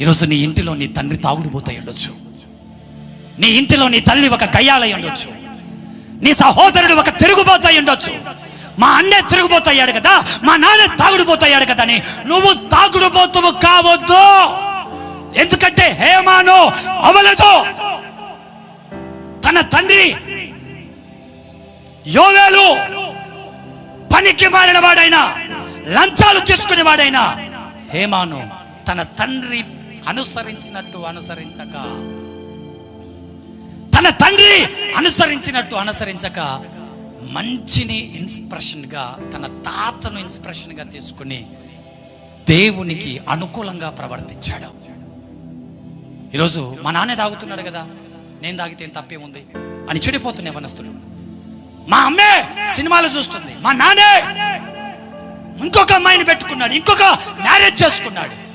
ఈరోజు నీ ఇంటిలో నీ తండ్రి తాగుడుపోతాయి ఉండొచ్చు. నీ ఇంటిలో నీ తల్లి ఒక గయ్యాలై ఉండొచ్చు. నీ సహోదరుడు ఒక తిరుగుబోతాయి ఉండొచ్చు. మా అన్నే తిరుగుపోతాయాడు కదా మా నాన్న తాగుడుపోతాయాడు కదా అని. నువ్వు తాగుడుపోతువు కావద్దు. ఎందుకంటే హేమాను అవలదు. తన తండ్రి యోవేలు పనికి మారిన వాడైనా లంచాలు తీసుకునేవాడైనా హేమాను తన తండ్రి అనుసరించినట్టు అనుసరించక. తన తండ్రి అనుసరించినట్టు అనుసరించక మంచిని ఇన్స్పిరేషన్గా తన తాతను ఇన్స్పిరేషన్గా తీసుకుని దేవునికి అనుకూలంగా ప్రవర్తించాడు. ఈరోజు మా నాన్న తాగుతున్నాడు కదా నేను తాగితే ఏం తప్పేముంది అని చెడిపోతున్నాయి వనస్తులు మా అమ్మే సినిమాలు చూస్తుంది మా నాన్నే ఇంకొక అమ్మాయిని పెట్టుకున్నాడు ఇంకొక మ్యారేజ్ చేసుకున్నాడు.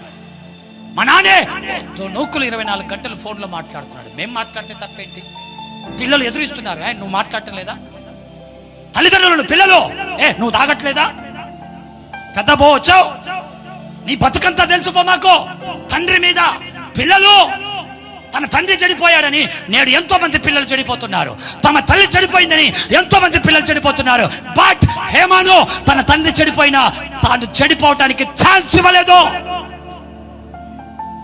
మా నానే నూకులు ఇరవై నాలుగు గంటలు ఫోన్లో మాట్లాడుతున్నాడు. మేము మాట్లాడితే తప్పేంటి? పిల్లలు ఎదురిస్తున్నారు? "ఏ, నువ్వు మాట్లాడటం లేదా? తల్లిదండ్రులను పిల్లలు! ఏ నువ్వు తాగట్లేదా? పెద్ద బో వచ్చావు? నీ బతుకంతా తెలుసుకో మాకు. తండ్రి మీద పిల్లలు! తన తండ్రి చెడిపోయాడని నేడు ఎంతో మంది పిల్లలు చెడిపోతున్నారు. తమ తల్లి చెడిపోయిందని ఎంతో మంది పిల్లలు చెడిపోతున్నారు. బట్ హేమాను తన తండ్రి చెడిపోయినా తాను చెడిపోవటానికి ఛాన్స్ ఇవ్వలేదు.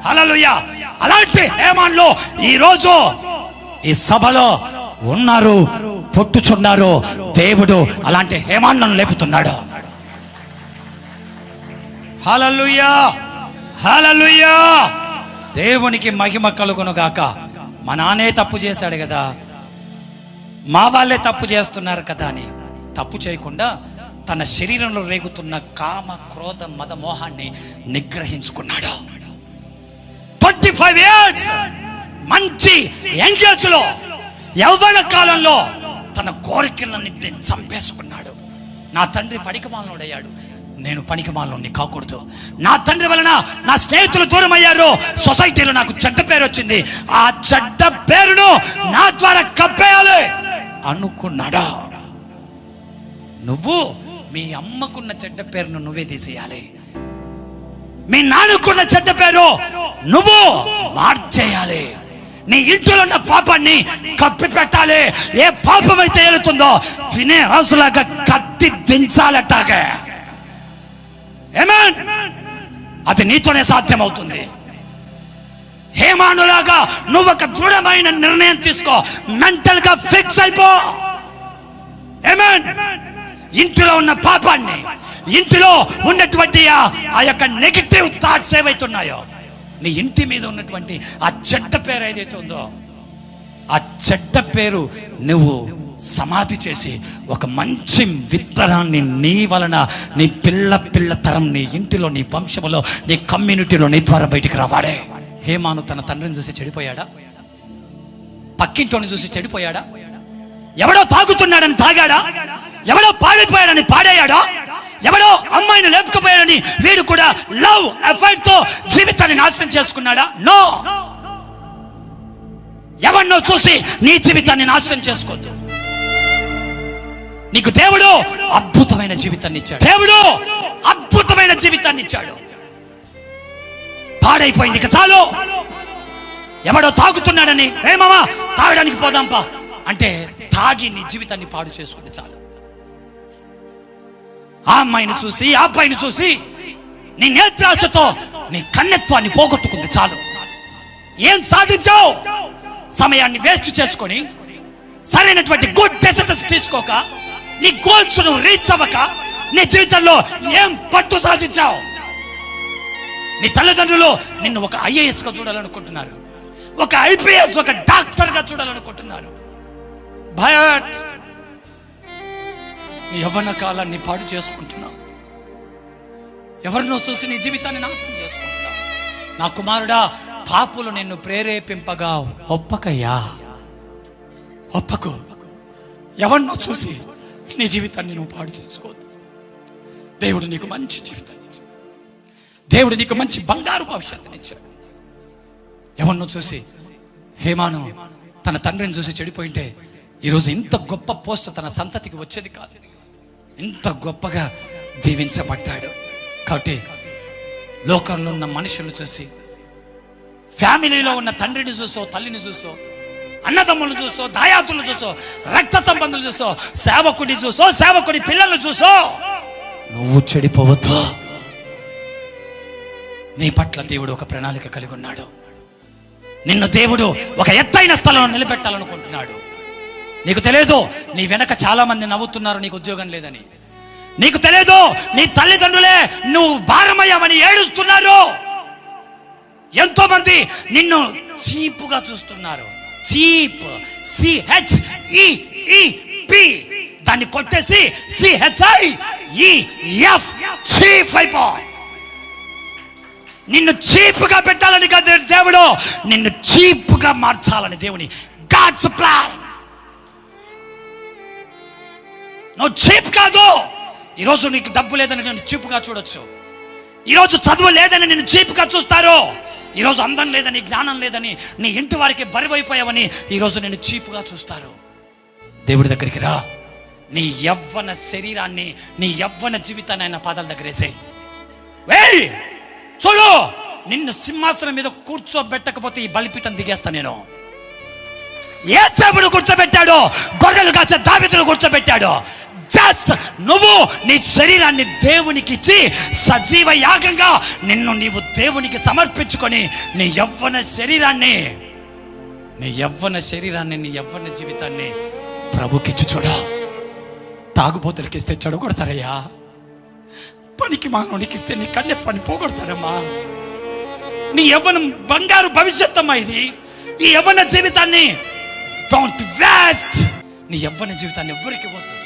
హల్లెలూయా. అలాంటి హేమాన్లో ఈ రోజు ఈ సభలో ఉన్నారు పుట్టుచున్నారు దేవుడు అలాంటి హేమాన్లను లేపుతున్నాడు. హలలుయా హలలుయా దేవునికి మహిమ కలుగును గాక. మా నాన్నే తప్పు చేశాడు కదా. మా వాళ్ళే తప్పు చేస్తున్నారు కదా అని. తప్పు చేయకుండా తన శరీరంలో రేగుతున్న కామ క్రోధ మద మోహాన్ని నిగ్రహించుకున్నాడు. ఫైవ్ ఇయర్స్ మంచి యంగేజ్లో యవ్వన కాలంలో తన కోరికలన్నింటినీ చంపేసుకున్నాడు. నా తండ్రి పడికమాలనుడయ్యాడు నేను పనికిమాలని కాకూడదు. నా తండ్రి వలన నా స్నేహితులు దూరం అయ్యారు సొసైటీలో నాకు చెడ్డ పేరు వచ్చింది. ఆ చెడ్డ పేరును నా ద్వారా కప్పేయాలి అనుకున్నాడా? నువ్వు మీ అమ్మకున్న చెడ్డ పేరును నువ్వే తీసేయాలి. మీ నాన్నకున్న చెడ్డ పేరు నువ్వు మార్చేయాలి నీ ఇంట్లో ఉన్న పాపాన్ని కప్పి పెట్టాలి ఏ పాపం అయితే ఏలుతుందో వినే రాసులాగా కత్తి దించాలట్టాగే ఏమేన్ అది నీతోనే సాధ్యమవుతుంది. హేమానులాగా నువ్వు ఒక దృఢమైన నిర్ణయం తీసుకో. మెంటల్గా ఫిక్స్ అయిపో. ఏమేన్ ఇంటిలో ఉన్న పాపాన్ని ఇంటిలో ఉన్నటువంటి ఆ- ఆ యొక్క నెగిటివ్ థాట్స్ ఏవైతున్నాయో నీ ఇంటి మీద ఉన్నటువంటి ఆ చెడ్డ పేరు ఏదైతే ఉందో ఆ చెడ్డ పేరు నువ్వు సమాధి చేసి ఒక మంచి విత్తనాన్ని నీ వలన నీ పిల్ల పిల్ల తరం నీ ఇంటిలో నీ వంశములో నీ కమ్యూనిటీలో నీ ద్వారా బయటికి రావాడే. హేమాను తన తండ్రిని చూసి చెడిపోయాడా? పక్కింటోని చూసి చెడిపోయాడా? ఎవడో తాగుతున్నాడని తాగాడా? ఎవడో పాడిపోయాడని పాడేయాడా ఎవడో అమ్మాయిని కానీ వీడు కూడా లవ్ ఎఫైర్తో జీవితాన్ని నాశనం చేసుకున్నాడా? నో. ఎవరినో చూసి నీ జీవితాన్ని నాశనం చేసుకోవద్దు. నీకు దేవుడు అద్భుతమైన జీవితాన్ని ఇచ్చాడు. దేవుడు అద్భుతమైన జీవితాన్ని ఇచ్చాడు. పాడైపోయింది ఇక చాలు. ఎవడో తాగుతున్నాడని రే మామా తాగడానికి పోదాంపా. అంటే తాగి నీ జీవితాన్ని పాడు చేసుకుంది చాలు. ఆ అమ్మాయిని చూసి ఆ అబ్బాయిని చూసి నీ నేత్రాశతో నీ కన్నెత్వాన్ని పోగొట్టుకుంది చాలు. ఏం సాధించావు? సమయాన్ని వేస్ట్ చేసుకొని సరైనటువంటి గుడ్ డెసిషన్స్ తీసుకోక నీ గోల్స్ రీచ్ అవ్వక నీ జీవితంలో ఏం పట్టు సాధించావు? నీ తల్లిదండ్రులు నిన్ను ఒక ఐఏఎస్గా చూడాలనుకుంటున్నారు. ఒక ఐపీఎస్ ఒక డాక్టర్గా చూడాలనుకుంటున్నారు. బట్ నీ యవ్వన కాలాన్ని పాడు చేసుకుంటున్నావు. ఎవరినో చూసి నీ జీవితాన్ని నాశనం చేసుకుంటున్నావు. నా కుమారుడా పాపులు నిన్ను ప్రేరేపింపగా ఒప్పకయ్యా. ఒప్పకు. ఎవరినో చూసి నీ జీవితాన్ని నువ్వు పాడు చేసుకోవద్దు. దేవుడు నీకు మంచి జీవితాన్ని ఇచ్చాడు. దేవుడు నీకు మంచి బంగారు భవిష్యత్తుని ఇచ్చాడు. ఎవరినో చూసి హేమాను తన తండ్రిని చూసి చెడిపోయింటే ఈరోజు ఇంత గొప్ప పోస్ట్ తన సంతతికి వచ్చేది కాదు. ఇంత గొప్పగా దీవించబడ్డాడు. కాబట్టి లోకంలో ఉన్న మనుషులు చూసి ఫ్యామిలీలో ఉన్న తండ్రిని చూసో తల్లిని చూసో అన్నదమ్ములు చూసో దాయాతులు చూసో రక్త సంబంధులు చూసో సేవకుడిని చూసో సేవకుడి పిల్లలు చూసో నువ్వు చెడిపోవద్దు. నీ పట్ల దేవుడు ఒక ప్రణాళిక కలిగి ఉన్నాడు. నిన్ను దేవుడు ఒక ఎత్తైన స్థలంలో నిలబెట్టాలనుకుంటున్నాడు. నీకు తెలియదు నీ వెనక చాలా మంది నవ్వుతున్నారు నీకు ఉద్యోగం లేదని. నీకు తెలియదు నీ తల్లిదండ్రులే నువ్వు భారమయ్యామని ఏడుస్తున్నారు. ఎంతో మంది నిన్ను చీపుగా చూస్తున్నారు. చీప్ సిహెచ్ పి దాన్ని కొట్టేసి సిహెచ్ఐ ఎఫ్ చీఫ్ అయిపో. నిన్ను చీప్గా పెట్టాలని కాదు దేవుడు నిన్ను చీప్గా మార్చాలని దేవుని గాడ్స్ ప్లాన్ నువ్వు చీప్ కాదు. ఈరోజు నీకు డబ్బు లేదని నేను చీప్గా చూడొచ్చు. ఈరోజు చదువు లేదని నేను చీప్గా చూస్తారు. ఈరోజు అందం లేదని జ్ఞానం లేదని నీ ఇంటి వారికి బరివైపోయావని ఈరోజు నేను చీపుగా చూస్తారు. దేవుడి దగ్గరికి రా. నీ యవ్వన శరీరాన్ని నీ యవ్వన జీవితాన్ని ఆయన పాదాల దగ్గర వేసేయి. వేయ్! చూడు! నిన్ను సింహాసనం మీద కూర్చోబెట్టకపోతే ఈ బలిపీఠం దిగేస్తా నేను. ఏ సేపుడు కూర్చోబెట్టాడు గొర్రెలు కాసే దావితులు కూర్చోబెట్టాడు. జస్ట్ నువ్వు నీ శరీరాన్ని దేవునికి ఇచ్చి సజీవ యాగంగా నిన్ను నీవు దేవునికి సమర్పించుకొని నీ యవ్వన శరీరాన్ని నీ యవ్వన శరీరాన్ని నీ యవ్వన జీవితాన్ని ప్రభుకిచ్చి చూడ. తాగుబోతులకి ఇస్తే చెడగొడతారయ్యా పనికి మానవునికి ఇస్తే నీ కన్యత్వాన్ని పోగొడతారమ్మా. నీ యవ్వనం బంగారు భవిష్యత్ అమ్మా ఇది. ఈ యవ్వన జీవితాన్ని డోంట్ వేస్ట్ నీ యవ్వన జీవితాన్ని ఎవ్వరికి పోతుంది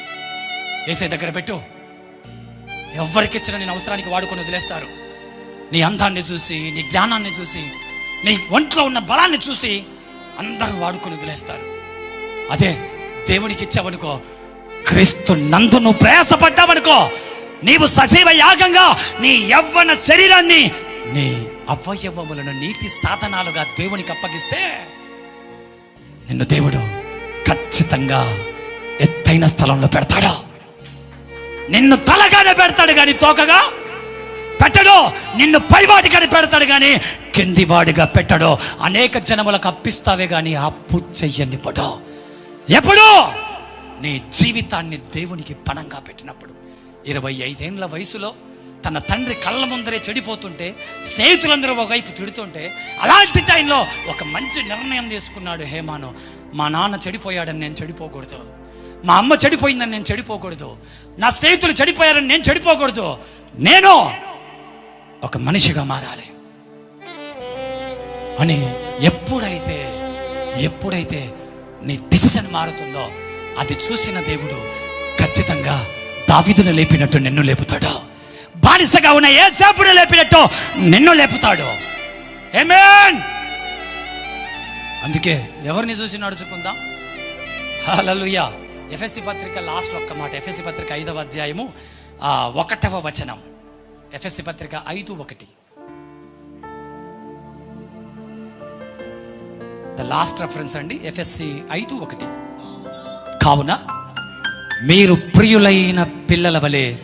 ఏసై దగ్గర పెట్టు. ఎవరికిచ్చిన ఇచ్చిన నేను అవసరానికి వాడుకొని వదిలేస్తారు. నీ అందాన్ని చూసి నీ జ్ఞానాన్ని చూసి నీ ఒంట్లో ఉన్న బలాన్ని చూసి అందరూ వాడుకొని వదిలేస్తారు. అదే దేవునికి ఇచ్చావనుకో క్రీస్తు నందు నువ్వు ప్రయాసపడ్డావనుకో నీవు సజీవ యాగంగా నీ యవ్వన శరీరాన్ని నీ అవయవములను నీతి సాధనాలుగా దేవునికి అప్పగిస్తే నిన్ను దేవుడు ఖచ్చితంగా ఎత్తైన స్థలంలో పెడతాడా. నిన్ను తలగానే పెడతాడు కానీ తోకగా పెట్టడు. నిన్ను పైవాడిగానే పెడతాడు కానీ కిందివాడిగా పెట్టడు. అనేక జనములకు అప్పిస్తావే కానీ అప్పు చెయ్యనివ్వడు. ఎప్పుడు? నీ జీవితాన్ని దేవునికి పణంగా పెట్టినప్పుడు. ఇరవై ఐదేళ్ళ వయసులో తన తండ్రి కళ్ళ ముందరే చెడిపోతుంటే స్నేహితులందరూ ఒకవైపు తిడుతుంటే అలాంటి టైంలో ఒక మంచి నిర్ణయం తీసుకున్నాడు హేమాను. మా నాన్న చెడిపోయాడని నేను చెడిపోకూడదు. మా అమ్మ చెడిపోయిందని నేను చెడిపోకూడదు. నా స్నేహితులు చెడిపోయారని నేను చెడిపోకూడదు. నేను ఒక మనిషిగా మారాలి. అని ఎప్పుడైతే ఎప్పుడైతే నీ డిసిషన్ మారుతుందో అది చూసిన దేవుడు ఖచ్చితంగా దావిదును లేపినట్టు నిన్ను లేపుతాడు. బానిసగా ఉన్న ఏ సేపుడు లేపినట్టు నిన్ను లేపుతాడు. ఏమేన్ అందుకే ఎవరిని చూసి నడుచుకుందాం హల్లెలూయా ఎఫ్ఎస్సి పత్రిక లాస్ట్ ఒక్క మాట. ఎఫ్ఎస్సి పత్రిక ఐదవ అధ్యాయము ఒకటవ వచనం. ఎఫ్ఎస్సి పత్రిక ఐదు ఒకటి. ద లాస్ట్ రెఫరెన్స్ అండి ఎఫ్ఎస్సి ఐదు ఒకటి. కావున మీరు ప్రియులైన పిల్లల వలె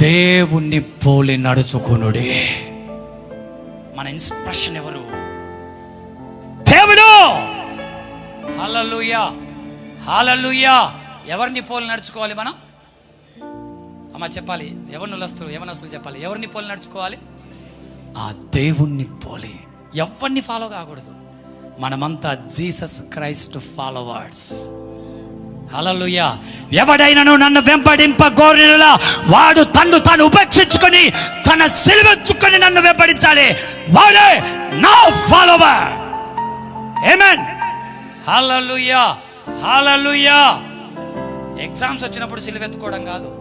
దేవుణ్ణి పోలి నడుచుకునుడే. మన ఇన్స్ప్రెషన్ ఎవరు? దేవుడు! హల్లెలూయా హల్లెలూయా ఎవరిని పోలి నడుచుకోవాలి మనం? అమ్మ చెప్పాలి యవనులస్తులు ఎవరినస్తులు చెప్పాలి? ఎవరిని పోలి నడుచుకోవాలి? ఆ దేవుణ్ణి పోలి. ఎవరిని ఫాలో కాకూడదు. మనమంతా జీసస్ క్రైస్ట్ ఫాలోవర్స్. హల్లెలూయా ఎవడైనను నన్ను వెంబడింప గోరినలా వాడు తన్ను తాను ఉపేక్షించుకొని తన సిలువెత్తుకొని నన్ను వెంబడించాలి. వాడే నా follower amen hallelujah hallelujah exams వచ్చినప్పుడు సిలువెత్తుకోవడం కాదు.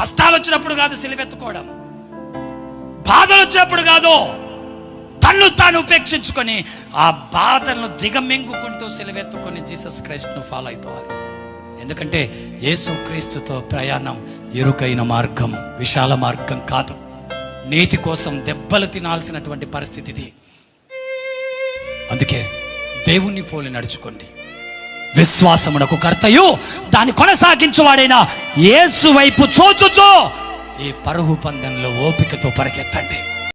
కష్టాలు వచ్చినప్పుడు కాదు సిలువెత్తుకోవడం. బాధలు వచ్చినప్పుడు కాదు. తన్ను తాను ఉపేక్షించుకొని ఆ బాధలను దిగమింగుకుంటూ సిలువెత్తుకొని జీసస్ క్రైస్ట్ను ఫాలో అయిపోవాలి. ఎందుకంటే యేసు క్రీస్తుతో ప్రయాణం ఎరుకైన మార్గం విశాల మార్గం కాదు. నీతి కోసం దెబ్బలు తినాల్సినటువంటి పరిస్థితి ఇది అందుకే దేవుణ్ణి పోలి నడుచుకోండి. విశ్వాసమునకు కర్తయు దాన్ని కొనసాగించువాడైన యేసు వైపు చూచుతూ ఈ పరుగు పందెంలో ఓపికతో పరిగెత్తండి